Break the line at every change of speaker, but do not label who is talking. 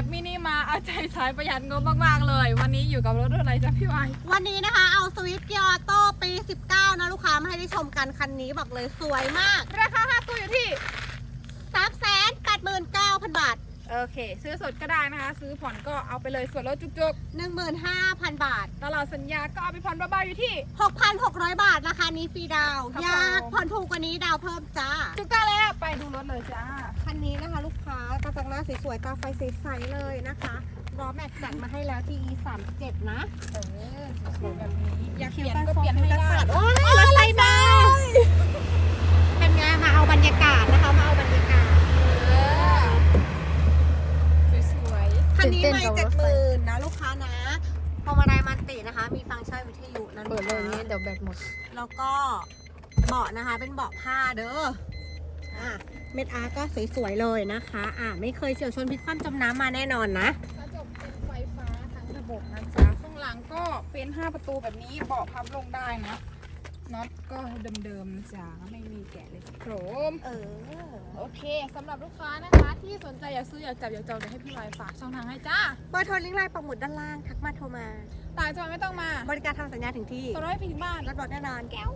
แบบมินิมาเอาใจสายประหยัดงบมากๆเลย วันนี้อยู่กับรถอะไรจ๊ะพี่วาย
วันนี้นะคะเอาสวิตเกียร์ออโต้ปี 19 นะลูกค้ามาให้ได้ชมกันคันนี้บอกเลยสวยมาก
ราคาค่าตัวอยู่ที่
389,000 บาท
โอเค ซื้อสดก็ได้นะคะ ซื้อผ่อนก็เอาไปเลยส่วนลดจุก
15,000 บาท
ๆ ตลอดสัญญาก็เอาไปผ่อนเบาๆอยู่ที่
6,600 บาท ราคานี้ฟรีดาวน์
ครับ
อยาก
ผม
ผ่อนถูกกว่านี้ดาวเพิ่มจ้า
จุกต้าเลยอะไปดูรถเลยจ้า
คันนี้นะคะ ลูกค้ากระจังหน้าสวยๆตาไฟใสๆเลยนะคะล้อแม็กซ์จัดมาให้แล้วที่ E 3 7นะ
เออสวยๆแบบนี้อยากเปลี่ยนก็เปลี่ยนให้ได้
โอ้ยรถไฟมาเป็นไงมาเอาบรรยากาศนะคะมาเอาบรรยากาศ
เออสวยๆ
คันนี้
ตื่น
ไม่
เต้นกับ
เจ็
ร
ด
ถ
ห
ไฟ
มื่นนะลูกค้านะพวงมาลัยมันตินะคะ มีฟังก์ชันวิทยุนะ
เปิดเลยอย่างนี้เดี๋ยวแบตหมด
แล้วก็เบาะนะคะเป็นเบาะผ้าเด้ออะ เม็ดอาร์ก็สวยๆเลยนะคะ อะไม่เคยเฉียวชนพลิกคว่ำจมน้ำมาแน่นอนนะ
กระจกเป็นไฟฟ้าทั้งระบบนะจ๊ะข้างหลังก็เป็น 5 ประตูแบบนี้เบาะพับลงได้นะน็อตก็เดิมๆนะจ๊ะไม่มีแกะเลยโครม
เออ
โอเคสำหรับลูกค้านะคะ ที่สนใจอยากซื้ออยากจับอยากจองเดี๋ยวให้พี่วายฝากช่องทางให้จ้า
เบอร์โทรลิงก์ไลน์ปักหมุดด้านล่างทักมาโทรมา
ต่างจังหวัดไม่ต้องมา
บริการทำสัญญาถึงที่
ส่งรถให้ฟรีถึงบ้าน
รับรถแน่นอนแก้ว